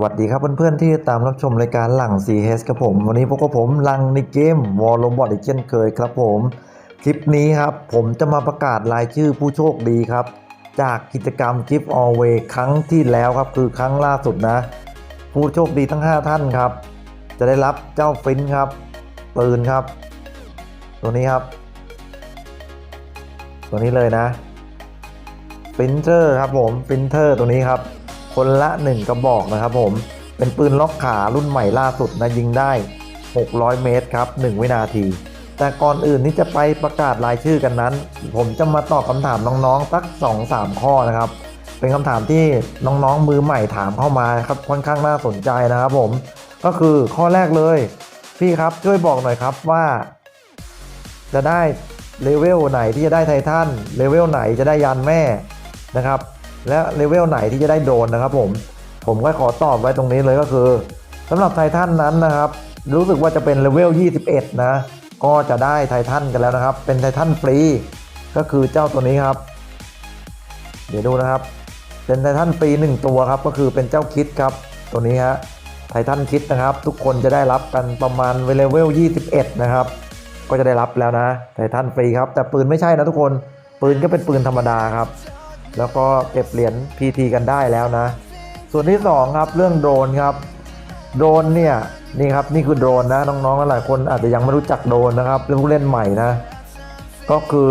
สวัสดีครับเพื่อนๆที่ตามรับชมรายการหลัง CS ครับผม วันนี้พบกับผมหลังในเกมวอลลบอดอีกเช่นเคยครับผม คลิปนี้ครับผมจะมาประกาศรายชื่อผู้โชคดีครับ จากกิจกรรม Gift Alway ครั้งที่แล้วครับ คือครั้งล่าสุดนะ ผู้โชคดีทั้ง 5 ท่านครับ จะได้รับเจ้าฟินครับปืนครับ ตัวนี้ครับ ตัวนี้เลยนะฟินเตอร์ครับผมฟินเตอร์ตัวนี้ครับ คนละ 1 กระบอกนะครับผม เป็นปืนล็อกขารุ่นใหม่ล่าสุดนะยิงได้ 600 เมตรครับ 1 วินาที แต่ก่อนอื่นที่จะไปประกาศรายชื่อกันนั้น ผมจะมาตอบคำถามน้องๆสัก 2-3 ข้อนะครับ เป็นคำถามที่น้องๆมือใหม่ถามเข้ามาครับค่อนข้างน่าสนใจนะครับผม ก็คือข้อแรกเลย พี่ครับช่วยบอกหน่อยครับว่า จะได้เลเวลไหนที่จะได้ไททันเลเวลไหนจะได้ยานแม่นะครับ และเลเวลไหนที่จะได้โดนนะครับผม ผมก็ขอตอบไว้ตรงนี้เลยก็คือสำหรับไททันนั้นนะครับ รู้สึกว่าจะเป็นเลเวล 21 นะ ก็จะได้ไททันกันแล้วนะครับ เป็นไททันฟรี ก็คือเจ้าตัวนี้ครับ เดี๋ยวดูนะครับ เป็นไททันฟรีหนึ่งตัวครับ ก็คือเป็นเจ้าคิดครับ ตัวนี้ฮะ ไททันคิดนะครับ ทุกคนจะได้รับกันประมาณเลเวล 21 นะครับ ก็จะได้รับแล้วนะ ไททันฟรีครับ แต่ปืนไม่ใช่นะทุกคน ปืนก็เป็นปืนธรรมดาครับ แล้วก็เก็บเหรียญ PT กันได้แล้วนะ ส่วนที่2ครับเรื่องโดรนครับ โดรนเนี่ยนี่ครับนี่คือโดรนนะน้องๆหลายคนอาจจะยังไม่รู้จักโดรนนะครับเรื่องผู้เล่นใหม่นะ ก็คือ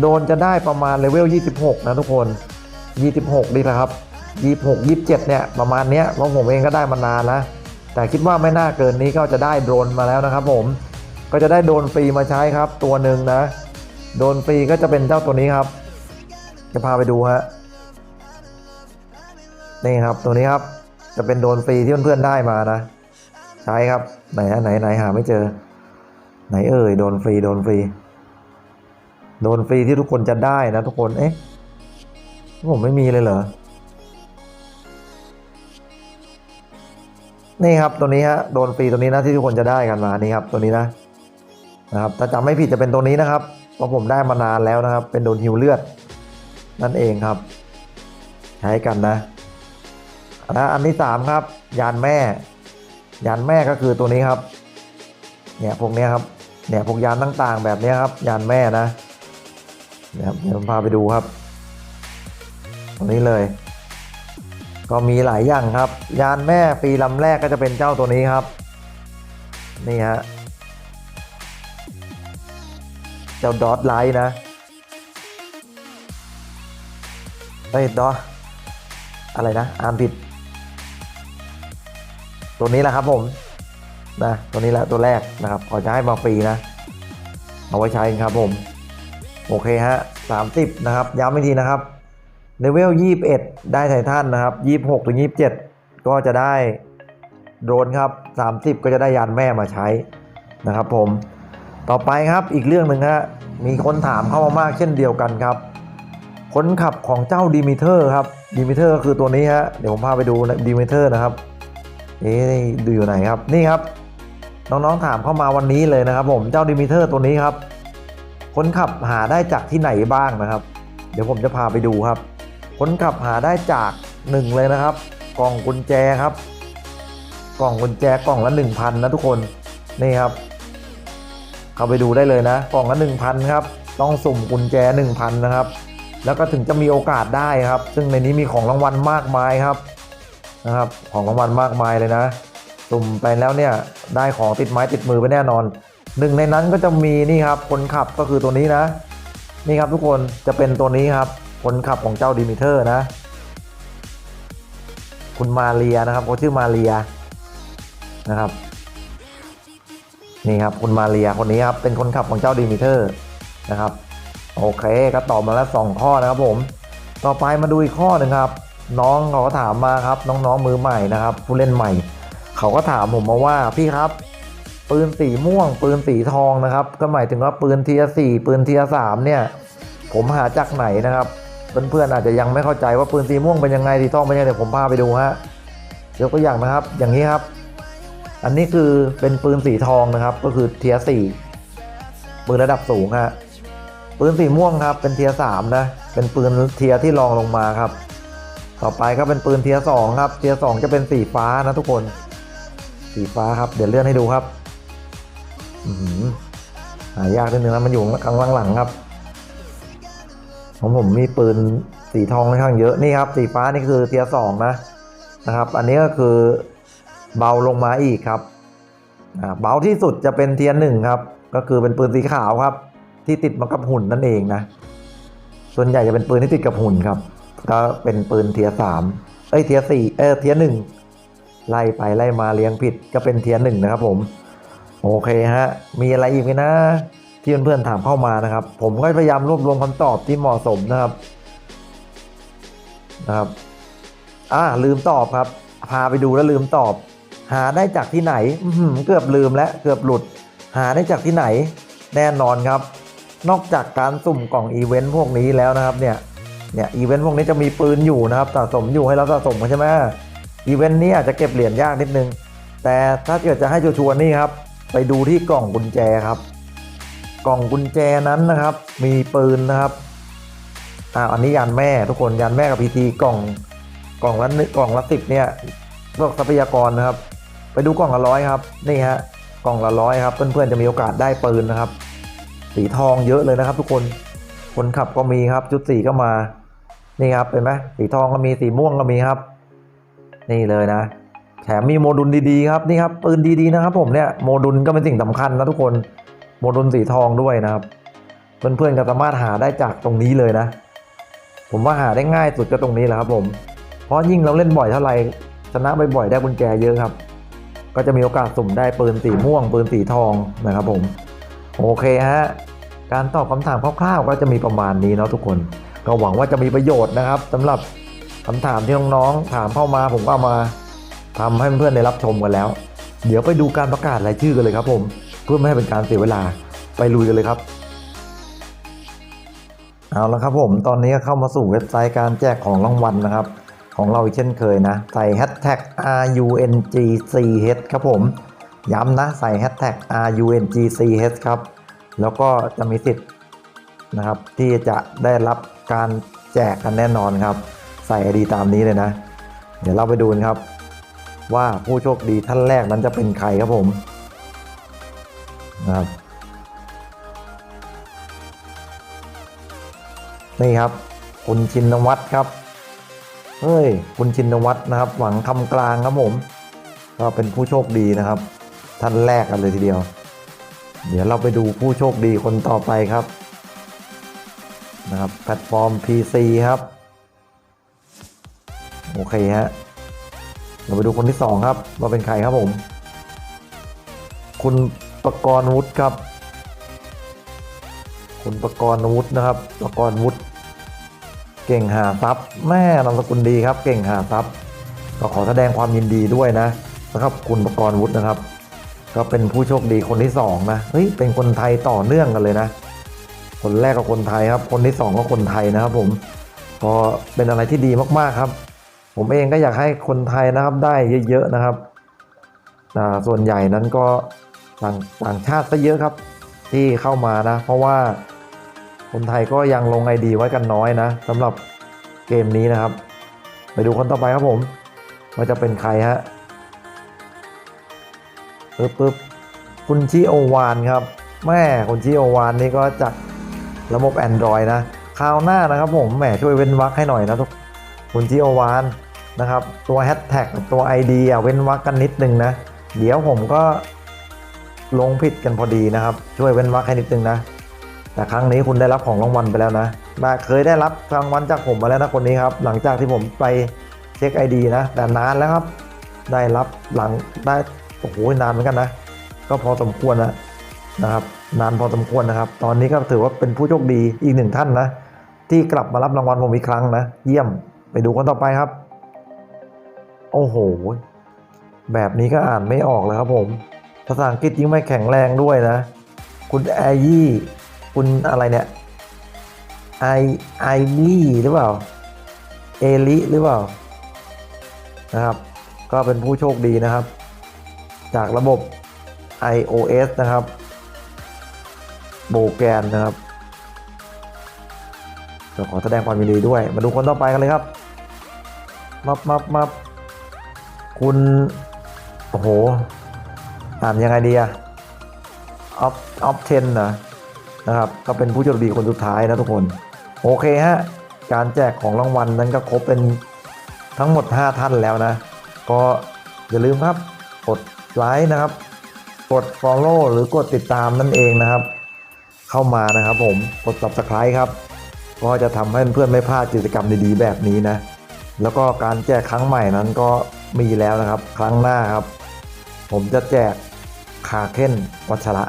โดนจะได้ประมาณเลเวล 26 นะทุกคน 26 ดีนะครับ 26 27 เนี่ยประมาณเนี้ยเพราะผมเองก็ได้มานานแล้วแต่คิดว่าไม่น่าเกินนี้ก็จะได้โดรนมาแล้วนะครับผม ก็จะได้โดรนฟรีมาใช้ครับตัวหนึ่งนะ โดรนฟรีก็จะเป็นเจ้าตัวนี้ครับ จะพาไปดูฮะนี่ครับตัวนี้ครับ จะเป็นโดนฟรีที่เพื่อนๆได้มานะ ใช้ครับ ไหนฮะไหนไหนหาไม่เจอ ไหนเอ่ยโดนฟรีโดนฟรี โดนฟรีที่ทุกคนจะได้นะทุกคนเอ๊ะผมไม่มีเลยเหรอนี่ครับตัวนี้ฮะโดนฟรีตัวนี้นะที่ทุกคนจะได้กันมานี่ครับตัวนี้นะนะครับถ้าจำไม่ผิดจะเป็นตัวนี้นะครับเพราะผมได้มานานแล้วนะครับ เป็นโดนฮิวเลือด นั่นเองครับ ใช้กันนะนะอันที่สามครับ ยานแม่ ยานแม่ก็คือตัวนี้ครับ เนี่ยพวกนี้ครับ เนี่ยพวกยานต่างๆ แบบนี้ครับ ยานแม่นะเนี่ยครับเดี๋ยวผมพาไปดูครับตรงนี้เลย ก็มีหลายอย่างครับ ยานแม่ปีลำแรกก็จะเป็นเจ้าตัวนี้ครับ นี่ฮะ เจ้าดอทไลท์นะ เฮ้ยดออะไรนะอ่านผิด ตัวนี้แหละครับผมนะตัวนี้แหละตัวแรกนะครับขอจะให้มาฟรีนะ เอาไว้ใช้ครับผม โอเคฮะ30นะครับ ย้ำอีกทีนะครับเลเวล21ได้ไททันนะครับ26ถึง27ก็จะได้โดรนครับ30ก็จะได้ยานแม่มาใช้นะครับผมต่อไปครับอีกเรื่องหนึ่งฮะมีคนถามเข้ามามากเช่นเดียวกันครับ คนขับของเจ้าดีมิเตอร์ครับดีมิเตอร์ก็คือตัวนี้ฮะเดี๋ยวผมพาไปดูดีมิเตอร์นะครับ เอ๊ะดูอยู่ไหนครับนี่ครับ น้องๆถามเข้ามาวันนี้เลยนะครับ ผมเจ้าดีมิเตอร์ตัวนี้ครับคนขับหาได้จากที่ไหนบ้างนะครับ เดี๋ยวผมจะพาไปดูครับคนขับหาได้จากหนึ่งเลยนะครับ กล่องกุญแจครับ กล่องกุญแจกล่องละ1,000นะทุกคนนี่ครับ เข้าไปดูได้เลยนะ กล่องละ1,000ครับต้องสุ่มกุญแจ 1,000นะครับ แล้วก็ถึงจะมีโอกาสได้ครับ ซึ่งในนี้มีของรางวัลมากมายครับนะครับ ของรางวัลมากมายเลยนะสุ่มไปแล้วเนี่ยได้ของติดไม้ติดมือไปแน่นอนหนึ่งในนั้นก็จะมีนี่ครับคนขับก็คือตัวนี้นะ นี่ครับทุกคนจะเป็นตัวนี้ครับคนขับของเจ้าดิมิเตอร์นะ คุณมาเรียนะครับเขาชื่อมาเรียนะครับนี่ครับคุณมาเรียคนนี้ครับเป็นคนขับของเจ้าดิมิเตอร์นะครับ โอเคก็ตอบมาแล้วสองข้อนะครับผม ต่อไปมาดูอีกข้อหนึ่งครับ น้องเขาก็ถามมาครับ น้องๆมือใหม่นะครับ ผู้เล่นใหม่ เขาก็ถามผมมาว่าพี่ครับ ปืนสีม่วง ปืนสีทองนะครับ ก็หมายถึงว่าปืนเทียสี่ปืนเทียสามเนี่ย ผมหาจากไหนนะครับเพื่อนๆอาจจะยังไม่เข้าใจว่าปืนสีม่วงเป็นยังไงสีทองเป็นยังไงเดี๋ยวผมพาไปดูฮะยกตัวอย่างนะครับ อย่างนี้ครับ อันนี้คือเป็นปืนสีทองนะครับ ก็คือเทียสี่ปืนระดับสูงฮะ ปืนสีม่วงครับ เป็นเทียสามนะ เป็นปืนเทียที่รองลงมาครับ ต่อไปก็เป็นปืนเทียสองครับ เทียสองจะเป็นสีฟ้านะทุกคน สีฟ้าครับ เดี๋ยวเลื่อนให้ดูครับ อือหือหายากนิดนึงนะมันอยู่ข้างหลังๆครับของผมมีปืนสีทองค่อนข้างเยอะนี่ครับ สีฟ้านี่คือเทียสองนะนะครับ อันนี้ก็คือเบาลงมาอีกครับอ่าเบาที่สุดจะเป็นเทียหนึ่งครับ ก็คือเป็นปืนสีขาวครับ ที่ติดมากับหุ่นนั่นเองนะ ส่วนใหญ่จะเป็นปืนที่ติดกับหุ่นครับ ก็เป็นปืนเทียสามเอ้ยเทียสี่เออเทียหนึ่งไล่ไปไล่มาเลี้ยงผิดก็เป็นเทียหนึ่งนะครับผม โอเคฮะ มีอะไรอีกไหมนะ ที่เพื่อนๆถามเข้ามานะครับ ผมก็พยายามรวบรวมคำตอบที่เหมาะสมนะครับนะครับอ่าลืมตอบครับ พาไปดูแล้วลืมตอบ หาได้จากที่ไหน อืเกือบลืมแล้วเกือบหลุด หาได้จากที่ไหน แน่นอนครับ นอกจากการสุ่มกล่องอีเวนต์พวกนี้แล้วนะครับเนี่ยเนี่ยอีเวนต์พวกนี้จะมีปืนอยู่นะครับสะสมอยู่ให้เราสะสมใช่ไหมอีเวนต์นี้อาจจะเก็บเหรียญยากนิดนึง แต่ถ้าเกิดจะให้ชัวร์นี่ครับ ไปดูที่กล่องกุญแจครับ กล่องกุญแจนั้นนะครับ มีปืนนะครับอ่าอันนี้ยันแม่ทุกคนยันแม่กับพีทีกล่องกล่องละกล่องละสิบเนี่ยพวกทรัพยากรนะครับ ไปดูกล่องละร้อยครับนี่ฮะกล่องละร้อยครับเพื่อนๆจะมีโอกาสได้ปืนนะครับ สีทองเยอะเลยนะครับ ทุกคนคนขับก็มีครับชุดสีก็มา นี่ครับเห็นไหมสีทองก็มีสีม่วงก็มีครับ นี่เลยนะ แถมมีโมดูลดีๆครับนี่ครับปืนดีๆนะครับ ผมเนี่ยโมดูลก็เป็นสิ่งสำคัญนะทุกคนโมดูลสีทองด้วยนะครับเพื่อนๆก็สามารถหาได้จากตรงนี้เลยนะ ผมว่าหาได้ง่ายสุดก็ตรงนี้แหละครับ ผม เพราะยิ่งเราเล่นบ่อยเท่าไหร่ชนะบ่อยๆได้กุญแจเยอะครับ ก็จะมีโอกาสสุ่มได้ปืนสีม่วง ปืนสีทองนะครับ ผม โอเคฮะ การตอบคำถามคร่าวๆ ก็จะมีประมาณนี้เนาะทุกคน ก็หวังว่าจะมีประโยชน์นะครับสำหรับคำถามที่น้องๆถามเข้ามาผมก็ามาทำให้เพื่อนๆได้รับชมกันแล้ว เดี๋ยวไปดูการประกาศรายชื่อกันเลยครับผม เพื่อไม่ให้เป็นการเสียเวลาไปลุยกันเลยครับ เอาละครับผมตอนนี้ก็เข้ามาสู่เว็บไซต์การแจกของรางวัลนะครับ ของเราอีกเช่นเคยนะใส่แฮชแท็ก RUNGCH ครับผมย้ำนะใส่แฮชแท็ก RUNGCH ครับ แล้วก็จะมีสิทธิ์นะครับ ที่จะได้รับการแจกกันแน่นอนครับ ใส่ไอดีตามนี้เลยนะ เดี๋ยวเราไปดูนครับ ว่าผู้โชคดีท่านแรกนั้นจะเป็นใครครับผมนะครับนี่ครับ คุณชินวัตรครับเฮ้ยคุณชินวัตรนะครับ หวังคำกลางครับผม ก็เป็นผู้โชคดีนะครับ ท่านแรกกันเลยทีเดียว เดี๋ยวเราไปดูผู้โชคดีคนต่อไปครับนะครับแพลตฟอร์ม PC ครับ โอเคฮะเราไปดูคนที่สองครับว่าเป็นใครครับผม คุณประกรณ์วุฒิครับ คุณประกรณ์วุฒินะครับประกรณ์วุฒิเก่งหาทรัพย์แม่นามสกุลดีครับ เก่งหาทรัพย์ก็ขอแสดงความยินดีด้วยนะนะครับคุณประกรณ์วุฒินะครับ ก็เป็นผู้โชคดีคนที่สองนะเฮ้ยเป็นคนไทยต่อเนื่องกันเลยนะ คนแรกก็คนไทยครับ คนที่สองก็คนไทยนะครับ ผมก็เป็นอะไรที่ดีมากๆครับ ผมเองก็อยากให้คนไทยนะครับได้เยอะๆนะครับส่วนใหญ่นั้นก็ต่างต่างชาติซะเยอะครับที่เข้ามานะ เพราะว่าคนไทยก็ยังลงไอดีไว้กันน้อยนะสำหรับเกมนี้นะครับ ไปดูคนต่อไปครับผมว่าจะเป็นใครฮะ ปึ๊บปึ๊บคุณชิโอวานครับแม่คุณชิโอวานนี่ก็จากระบบ Android นะคราวหน้านะครับผมแหมช่วยเว้นวรรคให้หน่อยนะทุกคุณชิโอวานนะครับ ตัวแฮชแท็กตัว ID อะเว้นวรรคกันนิดนึงนะ เดี๋ยวผมก็ลงผิดกันพอดีนะครับ ช่วยเว้นวรรคให้นิดนึงนะ แต่ครั้งนี้คุณได้รับของรางวัลไปแล้วนะได้เคยได้รับรางวัลจากผมมาแล้วนะคนนี้ครับ หลังจากที่ผมไปเช็ค ID นะ แต่นานแล้วครับ ได้รับหลังได้ โอ้โหนานเหมือนกันนะ ก็พอสมควรนะนะครับนานพอสมควรนะครับ ตอนนี้ก็ถือว่าเป็นผู้โชคดีอีกหนึ่งท่านนะ ที่กลับมารับรางวัลผมอีกครั้งนะ เยี่ยมไปดูคนต่อไปครับ โอ้โห แบบนี้ก็อ่านไม่ออกเลยครับผม ภาษาอังกฤษยิ่งไม่แข็งแรงด้วยนะ คุณแอยี่คุณอะไรเนี่ยไอไอลี่หรือเปล่า เอลิหรือเปล่านะครับ ก็เป็นผู้โชคดีนะครับ จากระบบ iOS นะครับโบแกนนะครับก็ขอแสดงความยินดีด้วย มาดูคนต่อไปกันเลยครับ มับมับมับคุณ โอ้โหอ่านยังไงดีอะออฟออฟเทนนะนะครับ ก็เป็นผู้โชคดีคนสุดท้ายนะทุกคน โอเคฮะ การแจกของรางวัลนั้นก็ครบเป็นทั้งหมด 5 ท่านแล้วนะ ก็อย่าลืมครับ กด ไลค์นะครับ กด Follow หรือกดติดตามนั่นเองนะครับ เข้ามานะครับผมกด Subscribe ครับ ก็จะทำให้เพื่อนไม่พลาดกิจกรรมดีๆแบบนี้นะ แล้วก็การแจกครั้งใหม่นั้นก็มีแล้วนะครับ ครั้งหน้าครับ ผมจะแจกคาเค้นวัชระ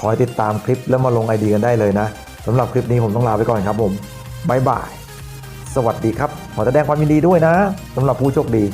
คอยติดตามคลิปแล้วมาลงไอเดียกันได้เลยนะสำหรับคลิปนี้ผมต้องลาไปก่อนครับผมบ๊ายบาย สวัสดีครับ ขอแสดงความยินดีด้วยนะสำหรับผู้โชคดี